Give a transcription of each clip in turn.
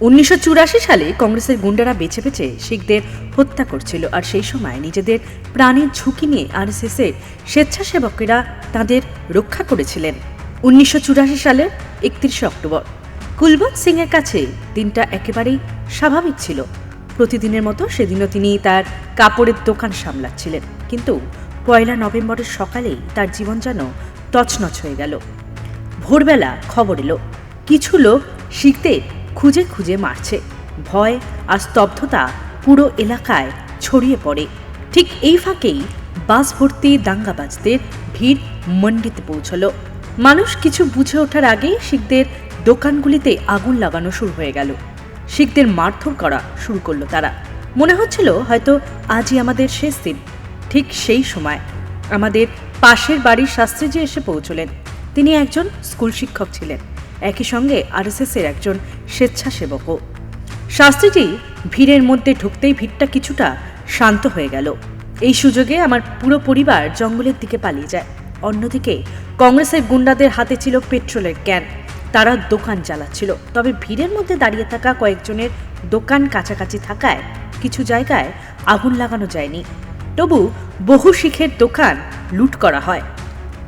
উনিশশো চুরাশি সালে কংগ্রেসের গুন্ডারা বেছে বেছে শিখদের হত্যা করছিল আর সেই সময় নিজেদের প্রাণের ঝুঁকি নিয়ে আরএসএস এর স্বেচ্ছাসেবকেরা তাদের রক্ষা করেছিলেন। উনিশশো চুরাশি সালের একত্রিশে অক্টোবর। কুলবন্ত এর কাছে দিনটা একেবারেই স্বাভাবিক ছিল। প্রতিদিনের মতো সেদিনও তিনি তার কাপড়ের দোকান সামলাচ্ছিলেন। কিন্তু পয়লা নভেম্বরের সকালেই তার জীবন যেন তছনছ হয়ে গেল। ভোরবেলা খবর এলো। কিছু লোক শিখদের খুঁজে খুঁজে মারছে। ভয় আর স্তব্ধতা পুরো এলাকায় ছড়িয়ে পড়ে। ঠিক এই ফাঁকেই বাস ভর্তি দাঙ্গাবাজদের ভিড় মন্ডিতে পৌঁছলো। মানুষ কিছু বুঝে ওঠার আগেই শিখদের দোকানগুলিতে আগুন লাগানো শুরু হয়ে গেল। শিখদের মারধর করা শুরু করল তারা। মনে হচ্ছিল হয়তো আজই আমাদের শেষ দিন। ঠিক সেই সময় আমাদের পাশের বাড়ির শাস্ত্রীজি এসে পৌঁছলেন। তিনি একজন স্কুল শিক্ষক ছিলেন। একই সঙ্গে আরএসএস এর একজন স্বেচ্ছাসেবকও। শাস্ত্রীজি ভিড়ের মধ্যে ঢুকতেই ভিড়টা কিছুটা শান্ত হয়ে গেল। এই সুযোগে আমার পুরো পরিবার জঙ্গলের দিকে পালিয়ে যায়। অন্যদিকে কংগ্রেসের গুন্ডাদের হাতে ছিল পেট্রোলের ক্যান। তারা দোকান চালাচ্ছিল। তবে ভিড়ের মধ্যে দাঁড়িয়ে থাকা কয়েকজনের দোকান কাছাকাছি থাকায় কিছু জায়গায় আগুন লাগানো যায়নি। তবু বহু শিখের দোকান লুট করা হয়।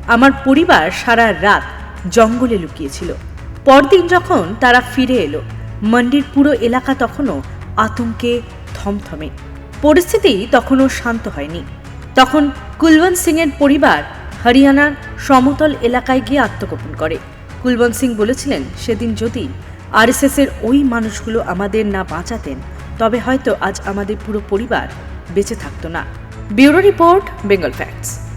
আমার পরিবার সারা রাত জঙ্গলে লুকিয়েছিল। পরদিন যখন তারা ফিরে এলো মন্ডির পুরো এলাকা তখনও আতঙ্কে থমথমে। পরিস্থিতি তখনও শান্ত হয়নি। তখন কুলবন্ত সিংয়ের পরিবার হরিয়ানার সমতল এলাকায় গিয়ে আত্মগোপন করে। কুলবন্ত সিং বলেছিলেন, সেদিন যদি আরএসএস এর ওই মানুষগুলো আমাদের না বাঁচাতেন, তবে হয়তো আজ আমাদের পুরো পরিবার বেঁচে থাকতো না। Bureau report, Bengal facts.